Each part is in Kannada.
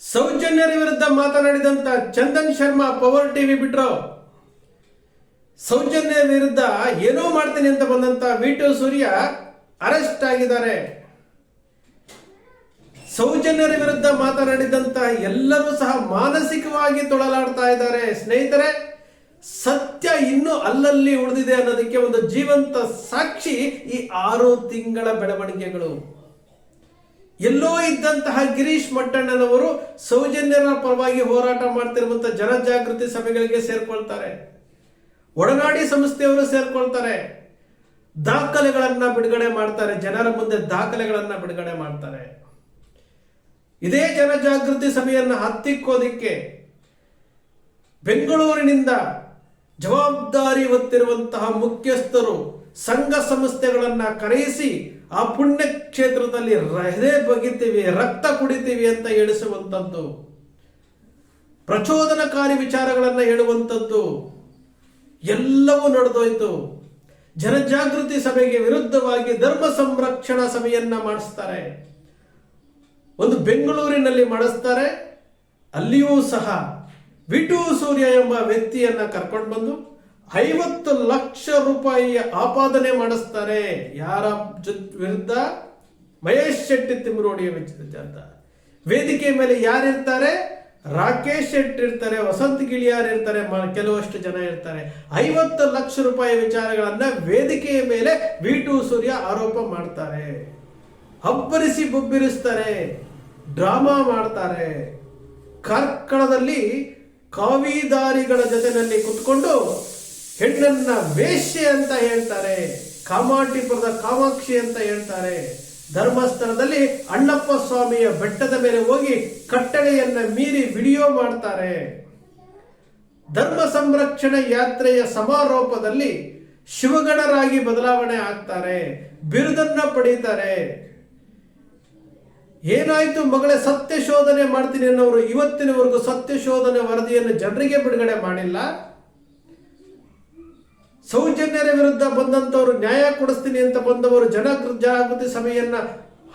ಸೌಜನ್ಯರ ವಿರುದ್ಧ ಮಾತನಾಡಿದಂತ ಚಂದನ್ ಶರ್ಮಾ ಪವರ್ ಟಿವಿ ಬಿಟ್ರು. ಸೌಜನ್ಯ ವಿರುದ್ಧ ಏನೋ ಮಾಡ್ತೀನಿ ಅಂತ ಬಂದಂತ ವಿಟು ಸೂರ್ಯ ಅರೆಸ್ಟ್ ಆಗಿದ್ದಾರೆ. ಸೌಜನ್ಯರ ವಿರುದ್ಧ ಮಾತನಾಡಿದಂತ ಎಲ್ಲರೂ ಸಹ ಮಾನಸಿಕವಾಗಿ ತೊಳಲಾಡ್ತಾ ಇದ್ದಾರೆ. ಸ್ನೇಹಿತರೆ, ಸತ್ಯ ಇನ್ನೂ ಅಲ್ಲಲ್ಲಿ ಉಳಿದಿದೆ ಅನ್ನೋದಕ್ಕೆ ಒಂದು ಜೀವಂತ ಸಾಕ್ಷಿ ಈ ಆರು ತಿಂಗಳ ಬೆಳವಣಿಗೆಗಳು. ಎಲ್ಲೋ ಇದ್ದಂತಹ ಗಿರೀಶ್ ಮಟ್ಟಣ್ಣನವರು ಸೌಜನ್ಯರ ಪರವಾಗಿ ಹೋರಾಟ ಮಾಡ್ತಿರುವಂತಹ ಜನಜಾಗೃತಿ ಸಭೆಗಳಿಗೆ ಸೇರ್ಕೊಳ್ತಾರೆ. ಒಡನಾಡಿ ಸಂಸ್ಥೆಯವರು ಸೇರ್ಕೊಳ್ತಾರೆ. ದಾಖಲೆಗಳನ್ನ ಬಿಡುಗಡೆ ಮಾಡ್ತಾರೆ. ಜನರ ಮುಂದೆ ದಾಖಲೆಗಳನ್ನ ಬಿಡುಗಡೆ ಮಾಡ್ತಾರೆ. ಇದೇ ಜನಜಾಗೃತಿ ಸಭೆಯನ್ನು ಹತ್ತಿಕ್ಕೋದಿಕ್ಕೆ ಬೆಂಗಳೂರಿನಿಂದ ಜವಾಬ್ದಾರಿ ಹೊತ್ತಿರುವಂತಹ ಮುಖ್ಯಸ್ಥರು ಸಂಘ ಸಂಸ್ಥೆಗಳನ್ನ ಕರೆಯಿಸಿ ಆ ಪುಣ್ಯ ಕ್ಷೇತ್ರದಲ್ಲಿ ಹೃದಯ ಬಗಿತೀವಿ ರಕ್ತ ಕುಡಿತೀವಿ ಅಂತ ಎಣಿಸುವಂಥದ್ದು ಪ್ರಚೋದನಕಾರಿ ವಿಚಾರಗಳನ್ನು ಹೇಳುವಂಥದ್ದು ಎಲ್ಲವೂ ನಡೆದೋಯ್ತು. ಜನಜಾಗೃತಿ ಸಭೆಗೆ ವಿರುದ್ಧವಾಗಿ ಧರ್ಮ ಸಂರಕ್ಷಣಾ ಸಭೆಯನ್ನ ಮಾಡಿಸ್ತಾರೆ. ಒಂದು ಬೆಂಗಳೂರಿನಲ್ಲಿ ಮಾಡಿಸ್ತಾರೆ. ಅಲ್ಲಿಯೂ ಸಹ ವಿಟು ಸೂರ್ಯ ಎಂಬ ವ್ಯಕ್ತಿಯನ್ನ ಕರ್ಕೊಂಡು ಬಂದು ಐವತ್ತು ಲಕ್ಷ ರೂಪಾಯಿಯ ಆಪಾದನೆ ಮಾಡಿಸ್ತಾರೆ. ಯಾರ ವಿರುದ್ಧ? ಮಹೇಶ್ ಶೆಟ್ಟಿ ತಿಮ್ಮರೋಡಿಯ ಅಂತ ವೇದಿಕೆ ಮೇಲೆ ಯಾರಿರ್ತಾರೆ ರಾಕೇಶ್ ಶೆಟ್ಟಿ ಇರ್ತಾರೆ, ವಸಂತ್ ಗಿಳಿಯಾರ್ ಇರ್ತಾರೆ ಕೆಲವಷ್ಟು ಜನ ಇರ್ತಾರೆ. ಐವತ್ತು ಲಕ್ಷ ರೂಪಾಯಿ ವಿಚಾರಗಳನ್ನ ವೇದಿಕೆಯ ಮೇಲೆ ವಿಟು ಸೂರ್ಯ ಆರೋಪ ಮಾಡ್ತಾರೆ. ಅಬ್ಬರಿಸಿ ಬುಬ್ಬಿರಿಸ್ತಾರೆ. ಡ್ರಾಮಾ ಮಾಡ್ತಾರೆ. ಕಾರ್ಕಳದಲ್ಲಿ ಕಾವಿದಾರಿಗಳ ಜೊತೆನಲ್ಲಿ ಕುತ್ಕೊಂಡು ಹೆಣ್ಣನ್ನ ವೇಶ್ಯೆ ಅಂತ ಹೇಳ್ತಾರೆ ಕಾಮಾಟಿಪುರದ ಕಾಮಾಕ್ಷಿ ಅಂತ ಹೇಳ್ತಾರೆ. ಧರ್ಮಸ್ಥಳದಲ್ಲಿ ಅಣ್ಣಪ್ಪ ಸ್ವಾಮಿಯ ಬೆಟ್ಟದ ಮೇಲೆ ಹೋಗಿ ಕಟ್ಟಳೆಯನ್ನ ಮೀರಿ ವಿಡಿಯೋ ಮಾಡ್ತಾರೆ. ಧರ್ಮ ಸಂರಕ್ಷಣೆ ಯಾತ್ರೆಯ ಸಮಾರೋಪದಲ್ಲಿ ಶಿವಗಣರಾಗಿ ಬದಲಾವಣೆ ಆಗ್ತಾರೆ, ಬಿರುದನ್ನ ಪಡೀತಾರೆ. ಏನಾಯ್ತು ಮಗಳೇ ಸತ್ಯ ಶೋಧನೆ ಮಾಡ್ತೀನಿ ಅನ್ನೋರು ಇವತ್ತಿನವರೆಗೂ ಸತ್ಯ ಶೋಧನೆ ವರದಿಯನ್ನು ಜನರಿಗೆ ಬಿಡುಗಡೆ ಮಾಡಿಲ್ಲ. ಸೌಜನ್ಯರ ವಿರುದ್ಧ ಬಂದಂತವರು ನ್ಯಾಯ ಕೊಡಿಸ್ತೀನಿ ಅಂತ ಬಂದವರು ಜನ ಜಾಗೃತಿ ಸಭೆಯನ್ನ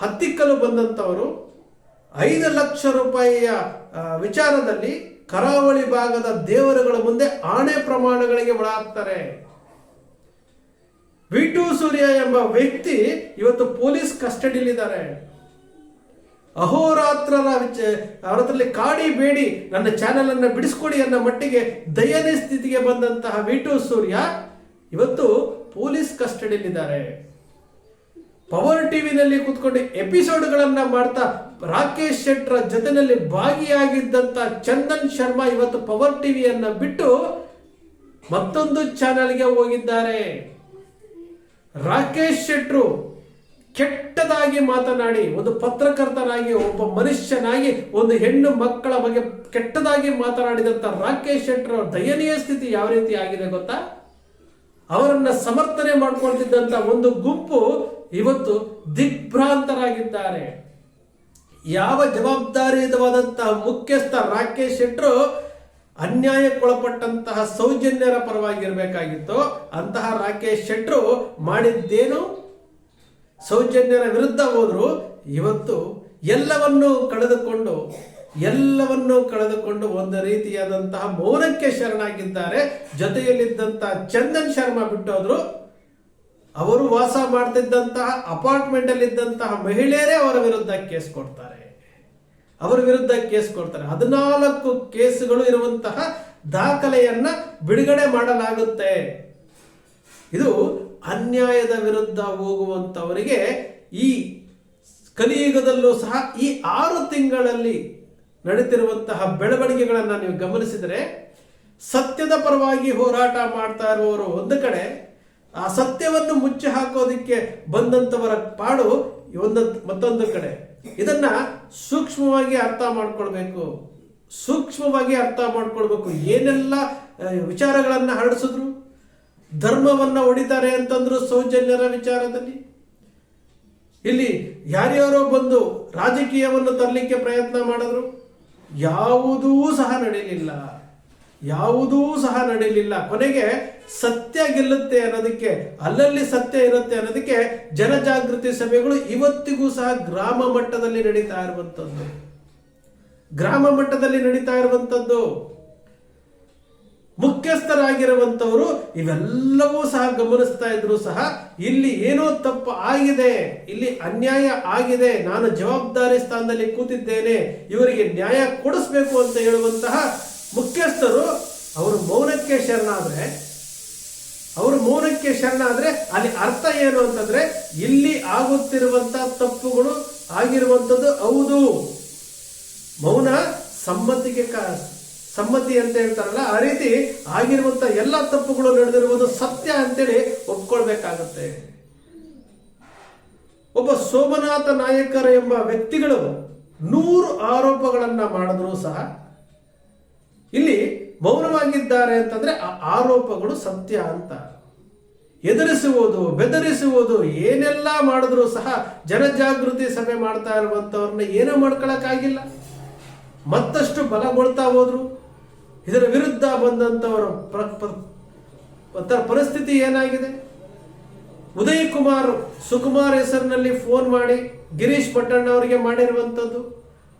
ಹತ್ತಿಕ್ಕಲು ಬಂದಂತವರು ಐದು ಲಕ್ಷ ರೂಪಾಯಿಯ ವಿಚಾರದಲ್ಲಿ ಕರಾವಳಿ ಭಾಗದ ದೇವರುಗಳ ಮುಂದೆ ಆಣೆ ಪ್ರಮಾಣಗಳಿಗೆ ಒಳಗಾಗ್ತಾರೆ. ವಿಟು ಸೂರ್ಯ ಎಂಬ ವ್ಯಕ್ತಿ ಇವತ್ತು ಪೊಲೀಸ್ ಕಸ್ಟಡಿಯಲ್ಲಿದ್ದಾರೆ ಅಹೋರಾತ್ರರ ವಿಚ, ಅವ್ರ ಕಾಡಿ ಬೇಡಿ, ನನ್ನ ಚಾನೆಲ್ ಅನ್ನು ಬಿಡಿಸ್ಕೊಡಿ ಅನ್ನೋ ಮಟ್ಟಿಗೆ ದಯನೀಯ ಸ್ಥಿತಿಗೆ ಬಂದಂತಹ ವಿಟು ಸೂರ್ಯ ಇವತ್ತು ಪೊಲೀಸ್ ಕಸ್ಟಡಿಯಲ್ಲಿದ್ದಾರೆ ಪವರ್ ಟಿವಿನಲ್ಲಿ ಕೂತ್ಕೊಂಡು ಎಪಿಸೋಡ್ಗಳನ್ನ ಮಾಡ್ತಾ ರಾಕೇಶ್ ಶೆಟ್ಟರ ಜೊತೆಯಲ್ಲಿ ಭಾಗಿಯಾಗಿದ್ದಂತ ಚಂದನ್ ಶರ್ಮಾ ಇವತ್ತು ಪವರ್ ಟಿವಿಯನ್ನ ಬಿಟ್ಟು ಮತ್ತೊಂದು ಚಾನೆಲ್ಗೆ ಹೋಗಿದ್ದಾರೆ. ರಾಕೇಶ್ ಶೆಟ್ರು ಕೆಟ್ಟದಾಗಿ ಮಾತನಾಡಿ, ಒಂದು ಪತ್ರಕರ್ತನಾಗಿ, ಒಬ್ಬ ಮನುಷ್ಯನಾಗಿ, ಒಂದು ಹೆಣ್ಣು ಮಕ್ಕಳ ಬಗ್ಗೆ ಕೆಟ್ಟದಾಗಿ ಮಾತನಾಡಿದಂತ ರಾಕೇಶ್ ಶೆಟ್ರ ದಯನೀಯ ಸ್ಥಿತಿ ಯಾವ ರೀತಿ ಆಗಿದೆ ಗೊತ್ತಾ? ಅವರನ್ನ ಸಮರ್ಥನೆ ಮಾಡ್ಕೊಳ್ತಿದ್ದಂತ ಒಂದು ಗುಂಪು ಇವತ್ತು ದಿಗ್ಭ್ರಾಂತರಾಗಿದ್ದಾರೆ. ಯಾವ ಜವಾಬ್ದಾರಿಯುತವಾದಂತಹ ಮುಖ್ಯಸ್ಥ ರಾಕೇಶ್ ಶೆಟ್ರು ಅನ್ಯಾಯಕ್ಕೊಳಪಟ್ಟಂತಹ ಸೌಜನ್ಯರ ಪರವಾಗಿರಬೇಕಾಗಿತ್ತು. ಅಂತಹ ರಾಕೇಶ್ ಶೆಟ್ರು ಮಾಡಿದ್ದೇನು? ಸೌಜನ್ಯರ ವಿರುದ್ಧ ಹೋದ್ರು. ಇವತ್ತು ಎಲ್ಲವನ್ನೂ ಕಳೆದುಕೊಂಡು ಎಲ್ಲವನ್ನೂ ಕಳೆದುಕೊಂಡು ಒಂದು ರೀತಿಯಾದಂತಹ ಮೌನಕ್ಕೆ ಶರಣಾಗಿದ್ದಾರೆ. ಜೊತೆಯಲ್ಲಿದ್ದಂತಹ ಚಂದನ್ ಶರ್ಮಾ ಬಿಟ್ಟೋದ್ರು. ಅವರು ವಾಸ ಮಾಡ್ತಿದ್ದಂತಹ ಅಪಾರ್ಟ್ಮೆಂಟ್ ಅಲ್ಲಿ ಇದ್ದಂತಹ ಮಹಿಳೆಯರೇ ಅವರ ವಿರುದ್ಧ ಕೇಸ್ ಕೊಡ್ತಾರೆ. ಅವರ ವಿರುದ್ಧ ಕೇಸ್ ಕೊಡ್ತಾರೆ. ಹದಿನಾಲ್ಕು ಕೇಸುಗಳು ಇರುವಂತಹ ದಾಖಲೆಯನ್ನ ಬಿಡುಗಡೆ ಮಾಡಲಾಗುತ್ತೆ. ಇದು ಅನ್ಯಾಯದ ವಿರುದ್ಧ ಹೋಗುವಂತವರಿಗೆ ಈ ಕಲಿಯುಗದಲ್ಲೂ ಸಹ ಈ ಆರು ತಿಂಗಳಲ್ಲಿ ನಡೀತಿರುವಂತಹ ಬೆಳವಣಿಗೆಗಳನ್ನು ನೀವು ಗಮನಿಸಿದರೆ ಸತ್ಯದ ಪರವಾಗಿ ಹೋರಾಟ ಮಾಡ್ತಾ ಇರುವವರು ಒಂದು ಕಡೆ, ಆ ಸತ್ಯವನ್ನು ಮುಚ್ಚಿ ಹಾಕೋದಕ್ಕೆ ಬಂದಂತವರ ಪಾಡು ಒಂದು, ಮತ್ತೊಂದು ಕಡೆ. ಇದನ್ನ ಸೂಕ್ಷ್ಮವಾಗಿ ಅರ್ಥ ಮಾಡ್ಕೊಳ್ಬೇಕು. ಸೂಕ್ಷ್ಮವಾಗಿ ಅರ್ಥ ಮಾಡ್ಕೊಳ್ಬೇಕು. ಏನೆಲ್ಲ ವಿಚಾರಗಳನ್ನ ಹರಡಿಸಿದ್ರು? ಧರ್ಮವನ್ನ ಹೊಡಿತಾರೆ ಅಂತಂದ್ರು ಸೌಜನ್ಯರ ವಿಚಾರದಲ್ಲಿ? ಇಲ್ಲಿ ಯಾರ್ಯಾರೋ ಬಂದು ರಾಜಕೀಯವನ್ನು ತರಲಿಕ್ಕೆ ಪ್ರಯತ್ನ ಮಾಡಿದ್ರು? ಯಾವುದೂ ಸಹ ನಡೆಯಲಿಲ್ಲ. ಯಾವುದೂ ಸಹ ನಡೆಯಲಿಲ್ಲ. ಕೊನೆಗೆ ಸತ್ಯ ಗೆಲ್ಲುತ್ತೆ ಅನ್ನೋದಕ್ಕೆ, ಅಲ್ಲಲ್ಲಿ ಸತ್ಯ ಇರುತ್ತೆ ಅನ್ನೋದಕ್ಕೆ ಜನಜಾಗೃತಿ ಸಭೆಗಳು ಇವತ್ತಿಗೂ ಸಹ ಗ್ರಾಮ ಮಟ್ಟದಲ್ಲಿ ನಡೀತಾ ಇರುವಂತದ್ದು ಗ್ರಾಮ ಮಟ್ಟದಲ್ಲಿ ನಡೀತಾ ಇರುವಂತದ್ದು ಮುಖ್ಯಸ್ಥರಾಗಿರುವಂತವರು ಇವೆಲ್ಲವೂ ಸಹ ಗಮನಿಸ್ತಾ ಇದ್ರು ಸಹ ಇಲ್ಲಿ ಏನೋ ತಪ್ಪು ಆಗಿದೆ, ಇಲ್ಲಿ ಅನ್ಯಾಯ ಆಗಿದೆ, ನಾನು ಜವಾಬ್ದಾರಿ ಸ್ಥಾನದಲ್ಲಿ ಕೂತಿದ್ದೇನೆ, ಇವರಿಗೆ ನ್ಯಾಯ ಕೊಡಿಸ್ಬೇಕು ಅಂತ ಹೇಳುವಂತಹ ಮುಖ್ಯಸ್ಥರು ಅವರು ಮೌನಕ್ಕೆ ಶರಣಾದ್ರೆ ಅವರು ಮೌನಕ್ಕೆ ಶರಣಾದ್ರೆ ಅಲ್ಲಿ ಅರ್ಥ ಏನು ಅಂತಂದ್ರೆ ಇಲ್ಲಿ ಆಗುತ್ತಿರುವಂತಹ ತಪ್ಪುಗಳು ಆಗಿರುವಂತದ್ದು ಹೌದು. ಮೌನ ಸಮ್ಮತಿಗೆ ಸಮ್ಮತಿ ಅಂತ ಹೇಳ್ತಾರಲ್ಲ, ಆ ರೀತಿ ಆಗಿರುವಂತ ಎಲ್ಲ ತಪ್ಪುಗಳು ನಡೆದಿರುವುದು ಸತ್ಯ ಅಂತೇಳಿ ಒಪ್ಕೊಳ್ಬೇಕಾಗುತ್ತೆ. ಒಬ್ಬ ಸೋಮನಾಥ ನಾಯಕರ ಎಂಬ ವ್ಯಕ್ತಿಗಳು ನೂರು ಆರೋಪಗಳನ್ನ ಮಾಡಿದ್ರು ಸಹ ಇಲ್ಲಿ ಮೌನವಾಗಿದ್ದಾರೆ ಅಂತಂದ್ರೆ ಆ ಆರೋಪಗಳು ಸತ್ಯ ಅಂತ. ಎದುರಿಸುವುದು, ಬೆದರಿಸುವುದು ಏನೆಲ್ಲ ಮಾಡಿದ್ರು ಸಹ ಜನಜಾಗೃತಿ ಸಭೆ ಮಾಡ್ತಾ ಇರುವಂತವ್ರನ್ನ ಏನೂ ಮಾಡ್ಕೊಳಕ್ಕಾಗಿಲ್ಲ. ಮತ್ತಷ್ಟು ಬಲಗೊಳ್ತಾ ಹೋದ್ರು. ಇದರ ವಿರುದ್ಧ ಪ್ರ- ಪರಿಸ್ಥಿತಿ ಏನಾಗಿದೆ? ಉದಯ್ ಕುಮಾರ್ ಸುಕುಮಾರ್ ಹೆಸರಿನಲ್ಲಿ ಫೋನ್ ಮಾಡಿ ಗಿರೀಶ್ ಪಟ್ಟಣ್ಣ ಅವರಿಗೆ ಮಾಡಿರುವಂಥದ್ದು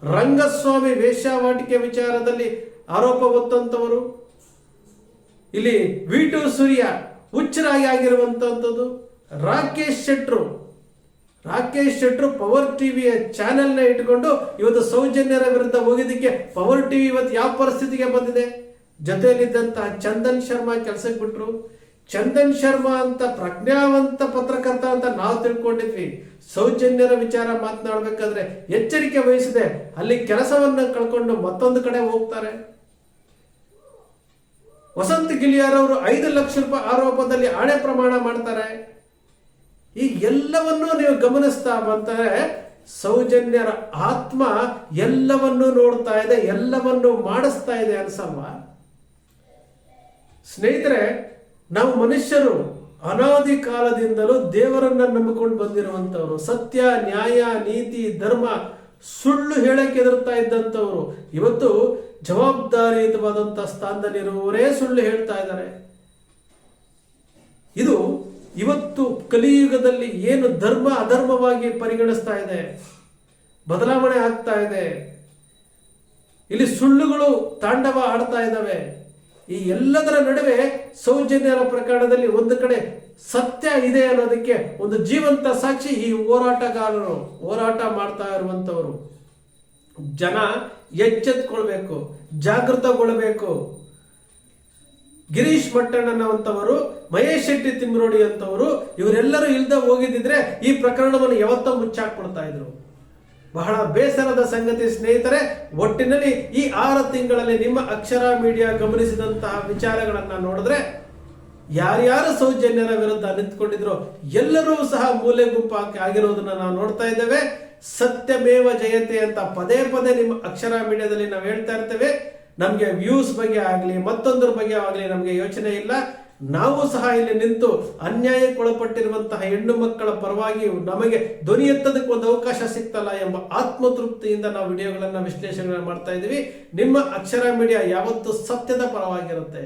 ರಂಗಸ್ವಾಮಿ ವೇಶ್ಯಾವಾಟಿಕೆ ವಿಚಾರದಲ್ಲಿ ಆರೋಪ ಹೊತ್ತಂತವರು. ಇಲ್ಲಿ ವಿ ಟು ಸೂರ್ಯ ಹುಚ್ಚರಾಗಿ ಆಗಿರುವಂತಹದ್ದು ರಾಕೇಶ್ ಶೆಟ್ರು ರಾಕೇಶ್ ಶೆಟ್ರು ಪವರ್ ಟಿವಿಯ ಚಾನೆಲ್ನ ಇಟ್ಕೊಂಡು ಇವತ್ತು ಸೌಜನ್ಯರ ವಿರುದ್ಧ ಹೋಗಿದ್ದಕ್ಕೆ ಪವರ್ ಟಿವಿ ಇವತ್ತು ಯಾವ ಪರಿಸ್ಥಿತಿಗೆ ಬಂದಿದೆ? ಜೊತೆಯಲ್ಲಿದ್ದಂತಹ ಚಂದನ್ ಶರ್ಮಾ ಕೆಲಸಕ್ಕೆ ಬಿಟ್ರು. ಚಂದನ್ ಶರ್ಮಾ ಅಂತ ಪ್ರಜ್ಞಾವಂತ ಪತ್ರಕರ್ತ ಅಂತ ನಾವು ತಿಳ್ಕೊಂಡಿದ್ವಿ. ಸೌಜನ್ಯರ ವಿಚಾರ ಮಾತನಾಡಬೇಕಾದ್ರೆ ಎಚ್ಚರಿಕೆ ವಹಿಸಿದೆ ಅಲ್ಲಿ ಕೆಲಸವನ್ನ ಕಳ್ಕೊಂಡು ಮತ್ತೊಂದು ಕಡೆ ಹೋಗ್ತಾರೆ. ವಸಂತ ಗಿಲಿಯಾರ್ ಅವರು ಐದು ಲಕ್ಷ ರೂಪಾಯಿ ಆರೋಪದಲ್ಲಿ ಆಣೆ ಪ್ರಮಾಣ ಮಾಡ್ತಾರೆ. ಈ ಎಲ್ಲವನ್ನೂ ನೀವು ಗಮನಿಸ್ತಾ ಬಂದರೆ ಸೌಜನ್ಯರ ಆತ್ಮ ಎಲ್ಲವನ್ನೂ ನೋಡ್ತಾ ಇದೆ, ಎಲ್ಲವನ್ನೂ ಮಾಡಿಸ್ತಾ ಇದೆ ಅನ್ಸಲ್ವಾ? ಸ್ನೇಹಿತರೆ, ನಾವು ಮನುಷ್ಯರು ಅನಾದಿ ಕಾಲದಿಂದಲೂ ದೇವರನ್ನ ನಂಬಿಕೊಂಡು ಬಂದಿರುವಂತವರು ಸತ್ಯ, ನ್ಯಾಯ, ನೀತಿ, ಧರ್ಮ, ಸುಳ್ಳು ಹೇಳಕ್ಕೆ ಎದುರ್ತಾ ಇದ್ದಂಥವ್ರು. ಇವತ್ತು ಜವಾಬ್ದಾರಿಯುತವಾದಂಥ ಸ್ಥಾನದಲ್ಲಿರುವವರೇ ಸುಳ್ಳು ಹೇಳ್ತಾ ಇದ್ದಾರೆ. ಇದು ಇವತ್ತು ಕಲಿಯುಗದಲ್ಲಿ ಏನು ಧರ್ಮ ಅಧರ್ಮವಾಗಿ ಪರಿಗಣಿಸ್ತಾ ಇದೆ? ಬದಲಾವಣೆ ಆಗ್ತಾ ಇದೆ. ಇಲ್ಲಿ ಸುಳ್ಳುಗಳು ತಾಂಡವ ಆಡ್ತಾ ಇದ್ದಾವೆ. ಈ ಎಲ್ಲದರ ನಡುವೆ ಸೌಜನ್ಯರ ಪ್ರಕರಣದಲ್ಲಿ ಒಂದು ಕಡೆ ಸತ್ಯ ಇದೆ ಅನ್ನೋದಕ್ಕೆ ಒಂದು ಜೀವಂತ ಸಾಕ್ಷಿ ಈ ಹೋರಾಟಗಾರರು, ಹೋರಾಟ ಮಾಡ್ತಾ ಇರುವಂಥವರು. ಜನ ಎಚ್ಚೆತ್ಕೊಳ್ಬೇಕು, ಜಾಗೃತಗೊಳ್ಬೇಕು. ಗಿರೀಶ್ ಮಟ್ಟಣ್ಣನವಂತವರು ಮಹೇಶ್ ಶೆಟ್ಟಿ ತಿಮ್ರೋಡಿ ಅಂತವರು, ಇವರೆಲ್ಲರೂ ಇಲ್ದ ಹೋಗಿದ್ದಿದ್ರೆ ಈ ಪ್ರಕರಣವನ್ನು ಯಾವತ್ತೋ ಮುಚ್ಚಾಕ್ಬಿಡ್ತಾ ಇದ್ರು. ಬಹಳ ಬೇಸರದ ಸಂಗತಿ ಸ್ನೇಹಿತರೆ, ಒಟ್ಟಿನಲ್ಲಿ ಈ ಆರು ತಿಂಗಳಲ್ಲಿ ನಿಮ್ಮ ಅಕ್ಷರ ಮೀಡಿಯಾ ಗಮನಿಸಿದಂತಹ ವಿಚಾರಗಳನ್ನ ನೋಡಿದ್ರೆ, ಯಾರ್ಯಾರು ಸೌಜನ್ಯರ ವಿರುದ್ಧ ನಿಂತ್ಕೊಂಡಿದ್ರು ಎಲ್ಲರೂ ಸಹ ಮೂಲೆ ಗುಂಪಾಕಿ ಆಗಿರೋದನ್ನ ನಾವು ನೋಡ್ತಾ ಇದ್ದೇವೆ. ಸತ್ಯಮೇವ ಜಯತೆ ಅಂತ ಪದೇ ಪದೇ ನಿಮ್ಮ ಅಕ್ಷರ ಮೀಡಿಯಾದಲ್ಲಿ ನಾವು ಹೇಳ್ತಾ ಇರ್ತೇವೆ. ನಮಗೆ ವ್ಯೂಸ್ ಬಗ್ಗೆ ಆಗಲಿ, ಮತ್ತೊಂದರ ಬಗ್ಗೆ ಆಗಲಿ ನಮಗೆ ಯೋಚನೆ ಇಲ್ಲ. ನಾವು ಸಹ ಇಲ್ಲಿ ನಿಂತು ಅನ್ಯಾಯಕ್ಕೊಳಪಟ್ಟಿರುವಂತಹ ಹೆಣ್ಣು ಮಕ್ಕಳ ಪರವಾಗಿ ನಮಗೆ ಧ್ವನಿ ಎತ್ತದಕ್ಕೆ ಒಂದು ಅವಕಾಶ ಸಿಗ್ತಲ್ಲ ಎಂಬ ಆತ್ಮತೃಪ್ತಿಯಿಂದ ನಾವು ವಿಡಿಯೋಗಳನ್ನು ವಿಶ್ಲೇಷಣೆ ಮಾಡ್ತಾ ಇದ್ದೀವಿ. ನಿಮ್ಮ ಅಕ್ಷರ ಮೀಡಿಯಾ ಯಾವತ್ತು ಸತ್ಯದ ಪರವಾಗಿರುತ್ತೆ.